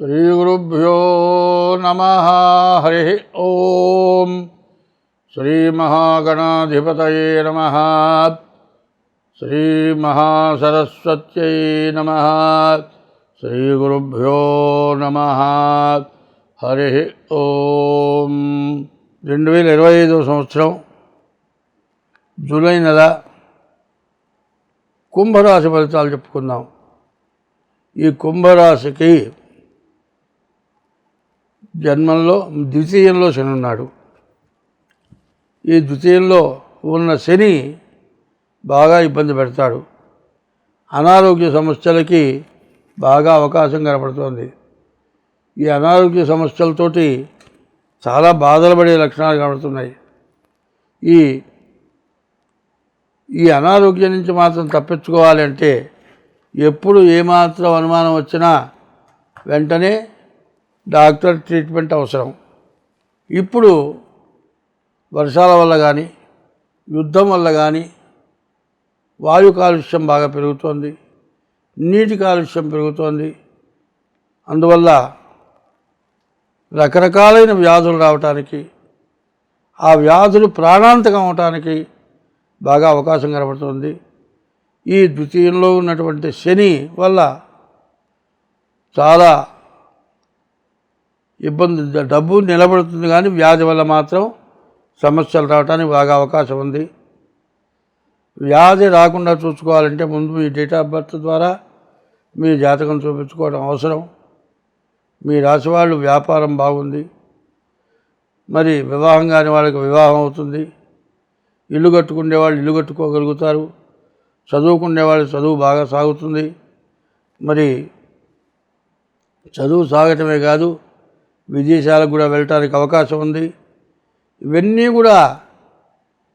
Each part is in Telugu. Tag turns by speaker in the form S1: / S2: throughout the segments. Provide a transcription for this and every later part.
S1: శ్రీగురుభ్యో నమ హరి ఓం. శ్రీమహాగణాధిపతయే నమ శ్రీమహాసరస్వత్యై నమ శ్రీగురుభ్యో నమ హరి ఓం. రెండు వేల ఇరవై ఐదో సంవత్సరం జూలై నెల కుంభరాశి ఫలితాలు చెప్పుకుందాం. ఈ కుంభరాశికి జన్మంలో ద్వితీయంలో శని ఉన్నాడు. ఈ ద్వితీయంలో ఉన్న శని బాగా ఇబ్బంది పెడతాడు. అనారోగ్య సమస్యలకి బాగా అవకాశం కనపడుతోంది. ఈ అనారోగ్య సమస్యలతోటి చాలా బాధలు పడే లక్షణాలు కనబడుతున్నాయి ఈ ఈ అనారోగ్యం నుంచి మాత్రం తప్పించుకోవాలంటే ఎప్పుడు ఏమాత్రం అనుమానం వచ్చినా వెంటనే డాక్టర్ ట్రీట్మెంట్ అవసరం. ఇప్పుడు వర్షాల వల్ల కానీ యుద్ధం వల్ల కానీ వాయు కాలుష్యం బాగా పెరుగుతోంది. నీటి కాలుష్యం పెరుగుతోంది. అందువల్ల రకరకాలైన వ్యాధులు రావటానికి ఆ వ్యాధులు ప్రాణాంతకం అవటానికి బాగా అవకాశం కనబడుతుంది. ఈ ద్వితీయంలో ఉన్నటువంటి శని వల్ల చాలా ఇబ్బంది డబ్బు నిలబడుతుంది కానీ వ్యాధి వల్ల మాత్రం సమస్యలు రావడానికి బాగా అవకాశం ఉంది. వ్యాధి రాకుండా చూసుకోవాలంటే ముందు మీ డేట్ ఆఫ్ బర్త్ ద్వారా మీ జాతకం చూపించుకోవడం అవసరం. మీ రాశి వాళ్ళు వ్యాపారం బాగుంది. మరి వివాహం కాని వాళ్ళకి వివాహం అవుతుంది. ఇల్లు కట్టుకునే వాళ్ళు ఇల్లు కట్టుకోగలుగుతారు. చదువుకునే వాళ్ళు చదువు బాగా సాగుతుంది. మరి చదువు సాగటమే కాదు విదేశాలకు కూడా వెళ్ళటానికి అవకాశం ఉంది. ఇవన్నీ కూడా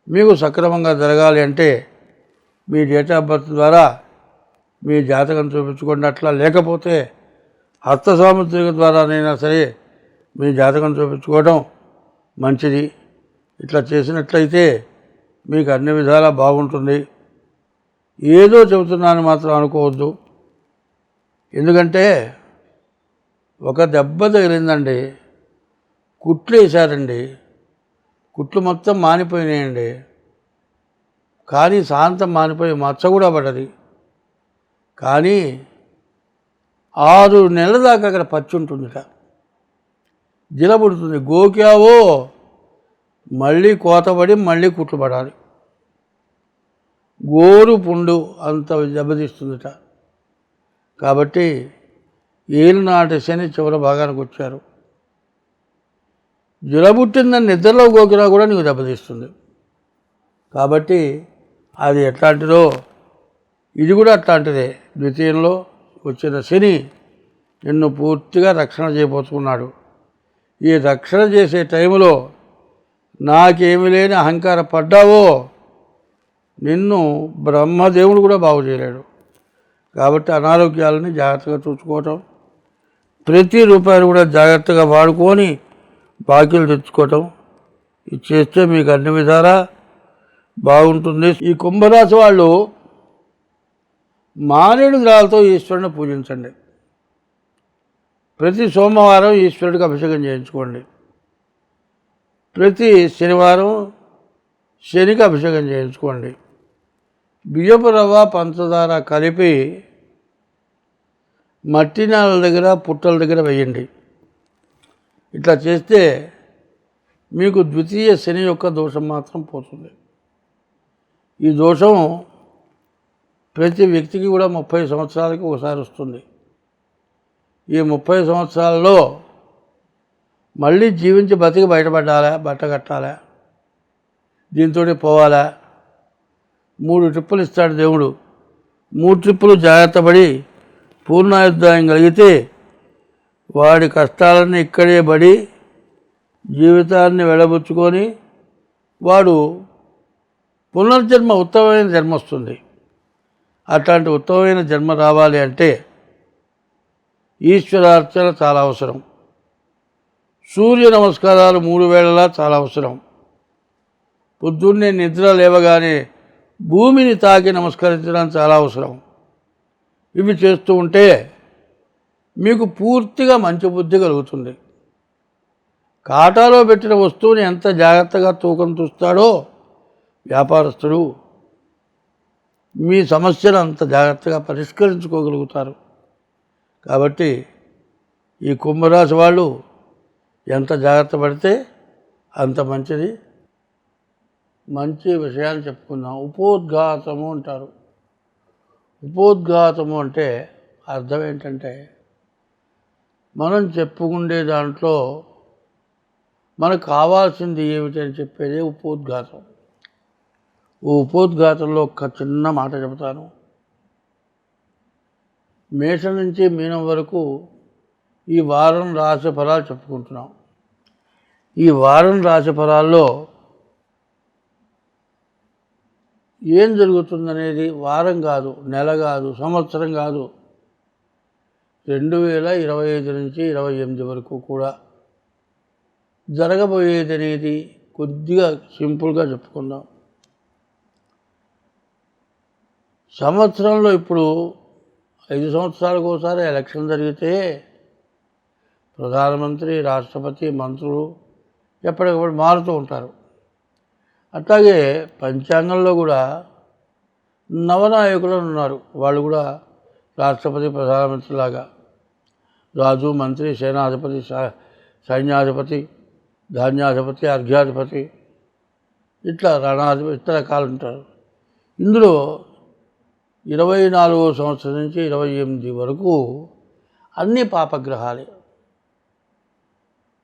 S1: మీకు సక్రమంగా జరగాలి అంటే మీ డేట్ ఆఫ్ బర్త్ ద్వారా మీ జాతకం చూపించుకోండి. అట్లా లేకపోతే హస్త సాముద్రిక ద్వారానైనా సరే మీ జాతకం చూపించుకోవడం మంచిది. ఇట్లా చేసినట్లయితే మీకు అన్ని విధాలా బాగుంటుంది. ఏదో చెబుతున్నాను మాత్రం అనుకోవద్దు. ఎందుకంటే ఒక దెబ్బ తగిలిందండి. కుట్లు వేశారండి. కుట్లు మొత్తం మానిపోయినాయండి. కానీ శాంతం మానిపోయి మచ్చ కూడా పడ్డది. కానీ ఆరు నెలల దాకా అక్కడ పచ్చి ఉంటుందిట. జిలబడుతుంది గోకావో మళ్ళీ కోతపడి మళ్ళీ కుట్లు పడాలి. గోరు పుండు అంత దెబ్బతీస్తుందిట. కాబట్టి ఏలినాటి శని చివరి భాగానికి వచ్చారు. జ్వరబుట్టిందని నిద్రలో గోకినా కూడా నీకు దెబ్బతీస్తుంది. కాబట్టి అది ఎట్లాంటిదో ఇది కూడా అట్లాంటిదే. ద్వితీయంలో వచ్చిన శని నిన్ను పూర్తిగా రక్షణ చేయబోతున్నాడు. ఈ రక్షణ చేసే టైంలో నాకేమి లేని అహంకార పడ్డావో నిన్ను బ్రహ్మదేవుడు కూడా బాగు చేయలేడు. కాబట్టి అనారోగ్యాలని జాగ్రత్తగా చూసుకోవటం ప్రతి రూపాయలు కూడా జాగ్రత్తగా వాడుకొని బాకీలు తెచ్చుకోవటం. ఇది చేస్తే మీకు అన్ని విధాలా బాగుంటుంది. ఈ కుంభరాశి వాళ్ళు మారేడు గ్రహాలతో ఈశ్వరుని పూజించండి. ప్రతి సోమవారం ఈశ్వరుడికి అభిషేకం చేయించుకోండి. ప్రతి శనివారం శనికి అభిషేకం చేయించుకోండి. బియ్యపు రవ్వ పంచదార కలిపి మట్టి నేల దగ్గర పుట్టల దగ్గర వేయండి. ఇట్లా చేస్తే మీకు ద్వితీయ శని యొక్క దోషం మాత్రం పోతుంది. ఈ దోషం ప్రతి వ్యక్తికి కూడా ముప్పై సంవత్సరాలకి ఒకసారి వస్తుంది. ఈ ముప్పై సంవత్సరాల్లో మళ్ళీ జీవించి బతికి బయటపడాలా బట్ట కట్టాలా దీంతో పోవాలా? మూడు ట్రిప్పులు ఇస్తాడు దేవుడు. మూడు ట్రిప్పులు జాగ్రత్త పడి పూర్ణాయుద్ధాయం కలిగితే వాడి కష్టాలన్నీ ఇక్కడే పడి జీవితాన్ని వెళ్ళబుచ్చుకొని వాడు పునర్జన్మ ఉత్తమమైన జన్మ వస్తుంది. అట్లాంటి ఉత్తమమైన జన్మ రావాలి అంటే ఈశ్వరార్చన చాలా అవసరం. సూర్య నమస్కారాలు మూడు వేళలా చాలా అవసరం. పొద్దున్నే నిద్ర లేవగానే భూమిని తాకి నమస్కరించడం చాలా అవసరం. ఇవి చేస్తూ ఉంటే మీకు పూర్తిగా మంచి బుద్ధి కలుగుతుంది. కాటాలో పెట్టిన వస్తువుని ఎంత జాగ్రత్తగా తూకం చూస్తాడో వ్యాపారస్తుడు మీ సమస్యను అంత జాగ్రత్తగా పరిష్కరించుకోగలుగుతారు. కాబట్టి ఈ కుంభరాశి వాళ్ళు ఎంత జాగ్రత్త పడితే అంత మంచిది. మంచి విషయాలు చెప్పుకుందాం. ఉపోద్ఘాతము అంటారు. ఉపోద్ఘాతము అంటే అర్థం ఏంటంటే మనం చెప్పుకుండే దాంట్లో మనకు కావాల్సింది ఏమిటి అని చెప్పేది ఉపోద్ఘాతం. ఓ ఉపోద్ఘాతంలో ఒక చిన్న మాట చెబుతాను. మేషం నుంచి మీనం వరకు ఈ వారం రాశి ఫలాలు చెప్పుకుంటున్నాం. ఈ వారం రాశి ఫలాల్లో ఏం జరుగుతుందనేది వారం కాదు నెల కాదు సంవత్సరం కాదు. రెండు వేల ఇరవై ఐదు నుంచి ఇరవై ఎనిమిది వరకు కూడా జరగబోయేది అనేది కొద్దిగా సింపుల్గా చెప్పుకుందాం. సంవత్సరంలో ఇప్పుడు ఐదు సంవత్సరాలకు ఒకసారి ఎలక్షన్ జరిగితే ప్రధానమంత్రి రాష్ట్రపతి మంత్రులు ఎప్పటికప్పుడు మారుతూ ఉంటారు. అట్లాగే పంచాంగంలో కూడా నవనాయకులు ఉన్నారు. వాళ్ళు కూడా రాష్ట్రపతి ప్రధానమంత్రి లాగా రాజు మంత్రి సేనాధిపతి సైన్యాధిపతి ధాన్యాధిపతి అర్ఘ్యాధిపతి ఇట్లా రణాధిపతి ఇతర రకాలు ఉంటారు. ఇందులో ఇరవై నాలుగో సంవత్సరం నుంచి ఇరవై ఎనిమిది వరకు అన్ని పాపగ్రహాలే.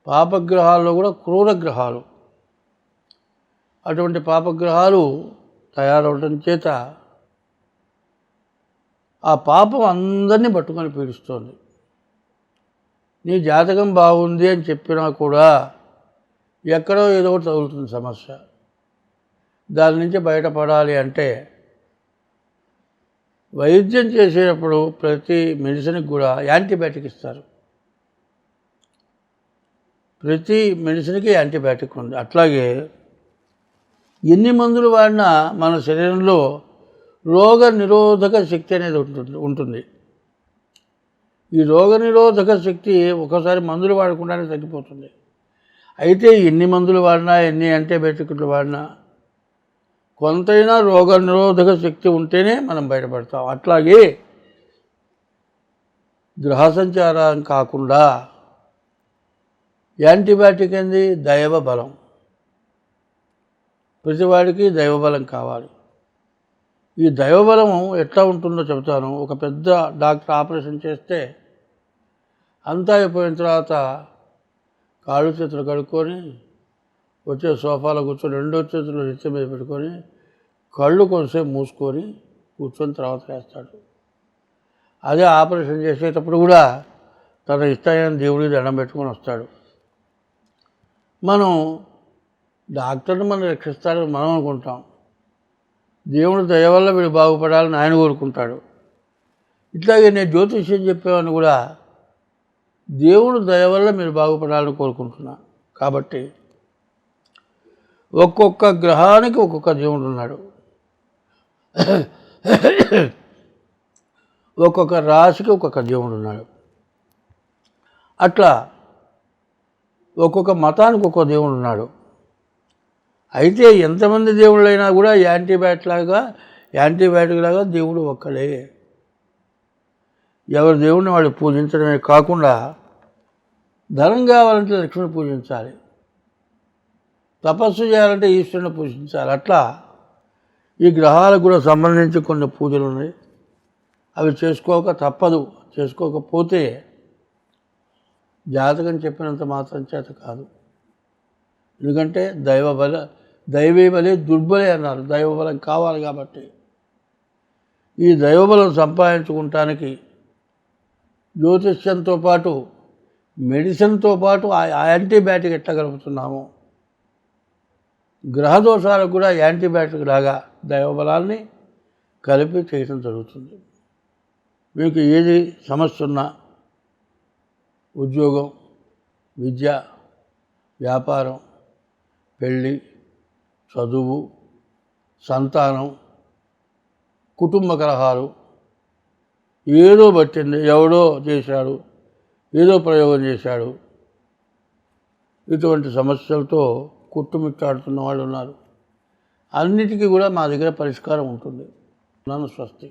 S1: పాపగ్రహాల్లో కూడా క్రూర గ్రహాలు. అటువంటి పాపగ్రహాలు తయారవడం చేత ఆ పాపం అందరినీ పట్టుకొని పీడిస్తోంది. నీ జాతకం బాగుంది అని చెప్పినా కూడా ఎక్కడో ఏదో ఒకటి తగులుతుంది సమస్య. దాని నుంచి బయటపడాలి అంటే వైద్యం చేసేటప్పుడు ప్రతి మెడిసిన్కి కూడా యాంటీబయాటిక్ ఇస్తారు. ప్రతి మెడిసిన్కి యాంటీబయాటిక్ ఉంది. అట్లాగే ఎన్ని మందులు వాడినా మన శరీరంలో రోగ నిరోధక శక్తి అనేది ఉంటుంది ఉంటుంది. ఈ రోగ నిరోధక శక్తి ఒకసారి మందులు వాడకుండానే తగ్గిపోతుంది. అయితే ఎన్ని మందులు వాడినా ఎన్ని యాంటీబయాటిక్లు వాడినా కొంతైనా రోగ నిరోధక శక్తి ఉంటేనే మనం బయటపడతాం. అట్లాగే గ్రహ సంచారం కాకుండా యాంటీబయాటిక్ ఏంది? దైవ బలం. ప్రతివాడికి దైవబలం కావాలి. ఈ దైవబలం ఎట్లా ఉంటుందో చెబుతాను. ఒక పెద్ద డాక్టర్ ఆపరేషన్ చేస్తే అంతా అయిపోయిన తర్వాత కాళ్ళు చేతులు కడుక్కొని వచ్చే సోఫాలో కూర్చొని రెండో చేతులు నెత్తి మీద పెట్టుకొని కళ్ళు కొంచెంసేపు మూసుకొని కూర్చొని తర్వాత వేస్తాడు. అదే ఆపరేషన్ చేసేటప్పుడు కూడా తన ఇష్టమైన దేవుడికి దండం పెట్టుకొని వస్తాడు. మనం డాక్టర్ని మనం రక్షిస్తాడని మనం అనుకుంటాం. దేవుడు దయ వల్ల వీడు బాగుపడాలని ఆయన కోరుకుంటాడు. ఇట్లాగే నేను జ్యోతిష్యం చెప్పేవాడిని కూడా దేవుడు దయ వల్ల మీరు బాగుపడాలని కోరుకుంటున్నా. కాబట్టి ఒక్కొక్క గ్రహానికి ఒక్కొక్క దేవుడు ఉన్నాడు. ఒక్కొక్క రాశికి ఒక్కొక్క దేవుడు ఉన్నాడు. అట్లా ఒక్కొక్క మతానికి ఒక్కొక్క దేవుడు ఉన్నాడు. అయితే ఎంతమంది దేవుళ్ళైనా కూడా యాంటీబయాటిక్ లాగా యాంటీబయాటిక్ లాగా దేవుడు ఒక్కడే. ఎవరి దేవుడిని వాడు పూజించడమే కాకుండా ధనం కావాలంటే లక్ష్మిని పూజించాలి. తపస్సు చేయాలంటే ఈశ్వరుని పూజించాలి. అట్లా ఈ గ్రహాలకు కూడా సంబంధించి కొన్ని పూజలు ఉన్నాయి. అవి చేసుకోక తప్పదు. చేసుకోకపోతే జాతకం చెప్పినంత మాత్రం చేత కాదు. ఎందుకంటే దైవ బల దైవీ దుర్బలే అన్నారు. దైవబలం కావాలి కాబట్టి. ఈ దైవబలం సంపాదించుకుంటానికి జ్యోతిష్యంతో పాటు మెడిసిన్తో పాటు ఆ యాంటీబయాటిక్ ఎట్టగలుగుతున్నాము గ్రహదోషాలకు కూడా యాంటీబయాటిక్ లాగా దైవబలాన్ని కలిపి చేయడం జరుగుతుంది. మీకు ఏది సమస్య ఉన్నా ఉద్యోగం విద్య వ్యాపారం పెళ్ళి చదువు సంతానం కుటుంబ కలహాలు ఏదో పట్టింది ఎవడో చేశాడు ఏదో ప్రయోగం చేశాడు. ఇటువంటి సమస్యలతో కుట్టుమిట్టాడుతున్న వాళ్ళు ఉన్నారు. అన్నిటికీ కూడా మా దగ్గర పరిష్కారం ఉంటుంది. నన్ను స్వస్తి.